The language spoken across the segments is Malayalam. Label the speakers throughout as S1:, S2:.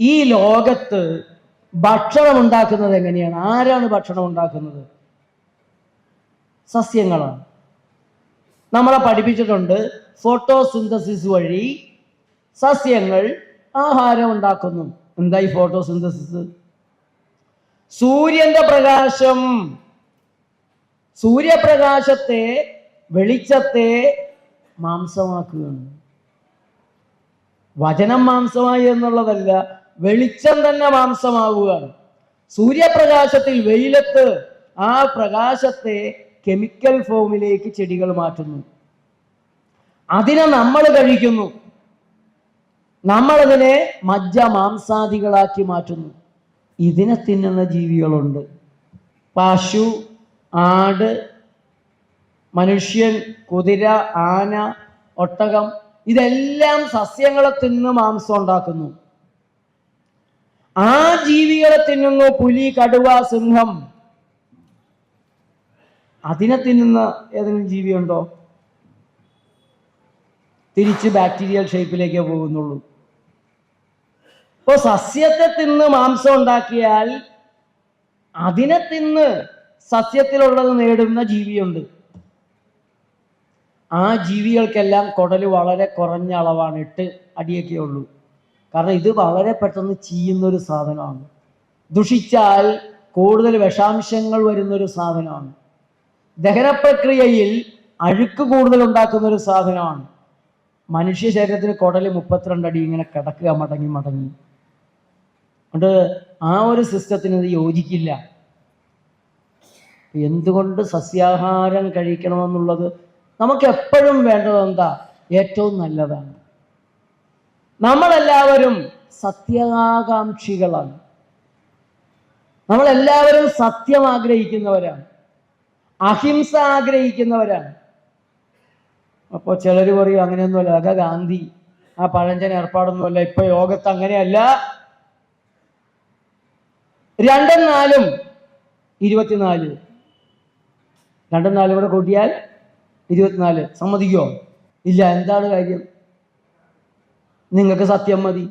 S1: ഈ ലോകത്ത് ഭക്ഷണം ഉണ്ടാക്കുന്നത് എങ്ങനെയാണ്? ആരാണ് ഭക്ഷണം ഉണ്ടാക്കുന്നത് സസ്യങ്ങളാണ്. നമ്മളെ പഠിപ്പിച്ചിട്ടുണ്ട് ഫോട്ടോസിന്തസിസ് വഴി സസ്യങ്ങൾ ആഹാരം ഉണ്ടാക്കുന്നു എന്താ ഈ ഫോട്ടോസിന്തസിസ് സൂര്യന്റെ പ്രകാശം. സൂര്യപ്രകാശത്തെ വെളിച്ചത്തെ മാംസമാക്കുകയാണ്. വചനം മാംസമായി എന്നുള്ളതല്ല വെളിച്ചം തന്നെ മാംസമാവുകയാണ്. സൂര്യപ്രകാശത്തിൽ വെയിലത്ത് ആ പ്രകാശത്തെ കെമിക്കൽ ഫോമിലേക്ക് ചെടികൾ മാറ്റുന്നു. അതിനെ നമ്മൾ കഴിക്കുന്നു. നമ്മളതിനെ മജ്ജ മാംസാദികളാക്കി മാറ്റുന്നു. ഇതിനെ തിന്നുന്ന ജീവികളുണ്ട്. പശു ആട് മനുഷ്യൻ കുതിര ആന ഒട്ടകം ഇതെല്ലാം സസ്യങ്ങളെ തിന്ന് മാംസം ഉണ്ടാക്കുന്നു. ആ ജീവികളെ തിന്നുന്നു പുലി കടുവ സിംഹം. അതിനെ തിന്നുന്ന ഏതെങ്കിലും ജീവിയുണ്ടോ? തിരിച്ച് ബാക്ടീരിയൽ ഷേപ്പിലേക്കേ പോകുന്നുള്ളൂ. ഇപ്പോൾ സസ്യത്തെ തിന്ന് മാംസം ഉണ്ടാക്കിയാൽ അതിനെ തിന്ന് സസ്യത്തിലുള്ളത് നേടുന്ന ജീവിയുണ്ട്. ആ ജീവികൾക്കെല്ലാം കുടൽ വളരെ കുറഞ്ഞ അളവാണ് എട്ട് അടിയൊക്കെ ഉള്ളൂ. കാരണം ഇത് വളരെ പെട്ടെന്ന് ചീയുന്ന ഒരു സാധനമാണ്. ദുഷിച്ചാൽ കൂടുതൽ വിഷാംശങ്ങൾ വരുന്നൊരു സാധനമാണ്. ദഹന പ്രക്രിയയിൽ അഴുക്ക് കൂടുതൽ ഉണ്ടാക്കുന്ന ഒരു സാധനമാണ്. മനുഷ്യ ശരീരത്തിന് കുടൽ മുപ്പത്തിരണ്ട് അടി ഇങ്ങനെ കിടക്കുക മടങ്ങി മടങ്ങി. അതുകൊണ്ട് ആ ഒരു സിസ്റ്റത്തിന് ഇത് യോജിക്കില്ല. എന്തുകൊണ്ട് സസ്യാഹാരം കഴിക്കണമെന്നുള്ളത് നമുക്ക് എപ്പോഴും വേണ്ടത് എന്താ? ഏറ്റവും നല്ലതാണ്. നമ്മളെല്ലാവരും സത്യാകാംക്ഷികളാണ്. നമ്മളെല്ലാവരും സത്യം ആഗ്രഹിക്കുന്നവരാണ് അഹിംസ ആഗ്രഹിക്കുന്നവരാണ്. അപ്പോൾ ചിലർ പറയും അങ്ങനെയൊന്നുമല്ല. അത ഗാന്ധി. ആ പഴഞ്ചൻ ഏർപ്പാടൊന്നുമല്ല. ഇപ്പൊ ലോകത്ത് അങ്ങനെയല്ല. രണ്ടും നാലും ഇരുപത്തിനാല്. രണ്ടും നാലും കൂടെ കൂട്ടിയാൽ ഇരുപത്തിനാല്. സമ്മതിക്കോ ഇല്ല. എന്താണ് കാര്യം? നിങ്ങൾക്ക് സത്യം മതി.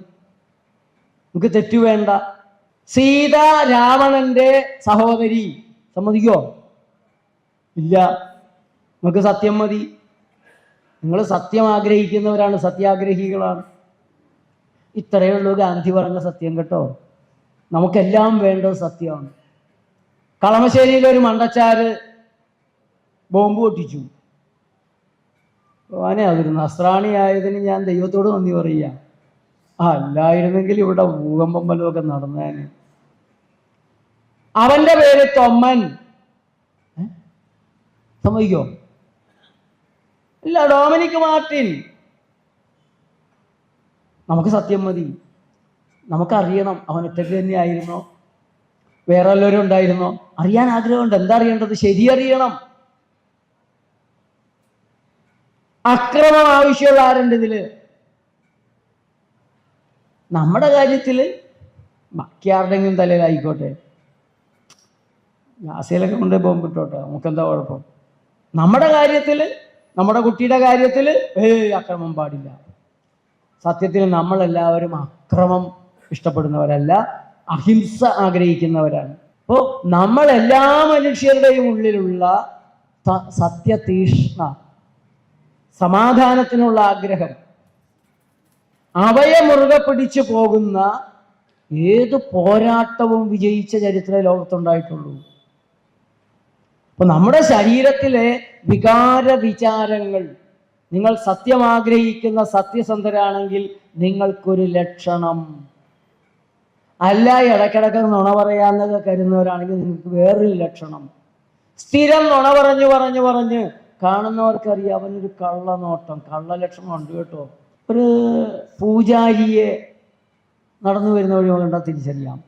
S1: നിങ്ങൾക്ക് തെറ്റു വേണ്ട. സീത രാവണന്റെ സഹോദരി. സമ്മതിക്കോ? ഇല്ല. നിങ്ങൾക്ക് സത്യം മതി. നിങ്ങൾ സത്യം ആഗ്രഹിക്കുന്നവരാണ് സത്യാഗ്രഹികളാണ്. ഇത്രയേ ഉള്ളൂ ഗാന്ധി പറഞ്ഞ സത്യം കേട്ടോ. നമുക്കെല്ലാം വേണ്ടത് സത്യമാണ്. കളമശ്ശേരിയിലൊരു മണ്ടച്ചാര് ബോംബ് പൊട്ടിച്ചു. ഭഗവാനെ അതൊരു നസ്രാണി ആയതിന് ഞാൻ ദൈവത്തോട് നന്ദി പറയുക. ആ അല്ലായിരുന്നെങ്കിൽ ഇവിടെ ഭൂകമ്പം വല്ലതൊക്കെ നടന്നേനെ. അവന്റെ പേര് തൊമ്മൻ? സമ്മതിക്കോ ഇല്ല ഡോമിനിക് മാർട്ടിൻ. നമുക്ക് സത്യം മതി. നമുക്കറിയണം അവൻ ഒറ്റയ്ക്ക് തന്നെയായിരുന്നോ? വേറെ എല്ലാവരും ഉണ്ടായിരുന്നോ? അറിയാൻ ആഗ്രഹമുണ്ട്. എന്താ അറിയേണ്ടത്? ശരി അറിയണം. അക്രമം ആവശ്യമുള്ള ആരുണ്ട് ഇതിൽ? നമ്മുടെ കാര്യത്തിൽ ബാക്കി ആരുടെങ്കിലും തലയിലായിക്കോട്ടെ. ഗ്യാസിലൊക്കെ കൊണ്ട് ബോംബ് ഇട്ടോട്ടെ നമുക്കെന്താ കുഴപ്പം? നമ്മുടെ കാര്യത്തിൽ നമ്മുടെ കുട്ടിയുടെ കാര്യത്തിൽ ഏയ് അക്രമം പാടില്ല. സത്യത്തിൽ നമ്മളെല്ലാവരും അക്രമം ഇഷ്ടപ്പെടുന്നവരല്ല അഹിംസ ആഗ്രഹിക്കുന്നവരാണ്. അപ്പോൾ നമ്മൾ എല്ലാ മനുഷ്യരുടെയും ഉള്ളിലുള്ള സത്യതീഷ്ണ സമാധാനത്തിനുള്ള ആഗ്രഹം. അവയെ മുറുകെ പിടിച്ചു പോകുന്ന ഏത് പോരാട്ടവും വിജയിച്ച ചരിത്ര ലോകത്തുണ്ടായിട്ടുള്ളൂ. അപ്പൊ നമ്മുടെ ശരീരത്തിലെ വികാര വിചാരങ്ങൾ നിങ്ങൾ സത്യം ആഗ്രഹിക്കുന്ന സത്യസന്ധരാണെങ്കിൽ നിങ്ങൾക്കൊരു ലക്ഷണം. അല്ല ഇടയ്ക്കിടയ്ക്ക് നുണ പറയാന്നൊക്കെ കരുതുന്നവരാണെങ്കിൽ നിങ്ങൾക്ക് വേറൊരു ലക്ഷണം. സ്ഥിരം നുണ പറഞ്ഞു പറഞ്ഞു പറഞ്ഞ് കാണുന്നവർക്കറിയാം അവനൊരു കള്ളനോട്ടം കള്ളലക്ഷണം ഉണ്ട് കേട്ടോ. ഒരു പൂജാരിയെ നടന്നു വരുന്ന വഴി കണ്ടാൽ തിരിച്ചറിയാം.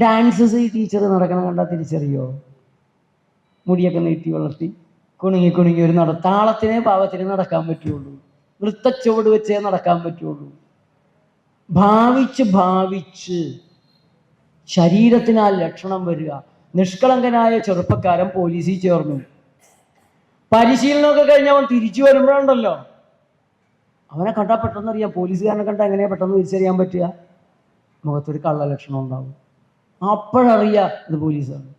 S1: ഡാൻസസ് ടീച്ചർ നടക്കണം കണ്ടാൽ തിരിച്ചറിയോ? മുടിയൊക്കെ നീട്ടി വളർത്തി കുണുങ്ങി കുണുങ്ങി ഒരു നട താളത്തിനെ പാവത്തിനെ നടക്കാൻ പറ്റുള്ളൂ. നൃത്തച്ചുവട് വെച്ചേ നടക്കാൻ പറ്റുള്ളൂ. ഭാവിച്ച് ഭാവിച്ച് ശരീരത്തിനാൽ ലക്ഷണം വരിക. നിഷ്കളങ്കനായ ചെറുപ്പക്കാരൻ പോലീസിൽ ചേർന്നു. പരിശീലനമൊക്കെ കഴിഞ്ഞ് അവൻ തിരിച്ചു വരുമ്പോഴുണ്ടല്ലോ അവനെ കണ്ടാൽ പെട്ടെന്ന് അറിയാം. പോലീസുകാരനെ കണ്ടാൽ എങ്ങനെയാ പെട്ടെന്ന് തിരിച്ചറിയാൻ പറ്റുക? മുഖത്തൊരു കള്ള ലക്ഷണം ഉണ്ടാവും. അപ്പോഴറിയാം ഇത് പോലീസാണ്.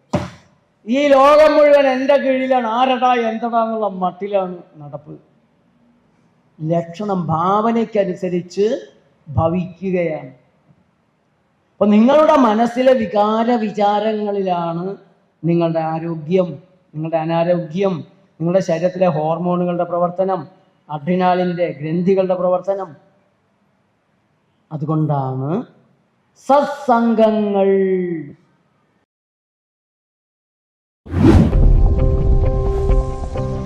S1: ഈ ലോകം മുഴുവൻ എന്റെ കീഴിലാണ് ആരടാ എന്തടാ എന്നുള്ള മട്ടിലാണ് നടപ്പ്. ലക്ഷണം ഭാവനയ്ക്കനുസരിച്ച് ഭവിക്കുകയാണ്. അപ്പൊ നിങ്ങളുടെ മനസ്സിലെ വികാര വിചാരങ്ങളിലാണ് നിങ്ങളുടെ ആരോഗ്യം നിങ്ങളുടെ അനാരോഗ്യം നിങ്ങളുടെ ശരീരത്തിലെ ഹോർമോണുകളുടെ പ്രവർത്തനം അഡ്രിനാളിന്റെ ഗ്രന്ഥികളുടെ പ്രവർത്തനം. അതുകൊണ്ടാണ് സത്സംഗങ്ങൾ.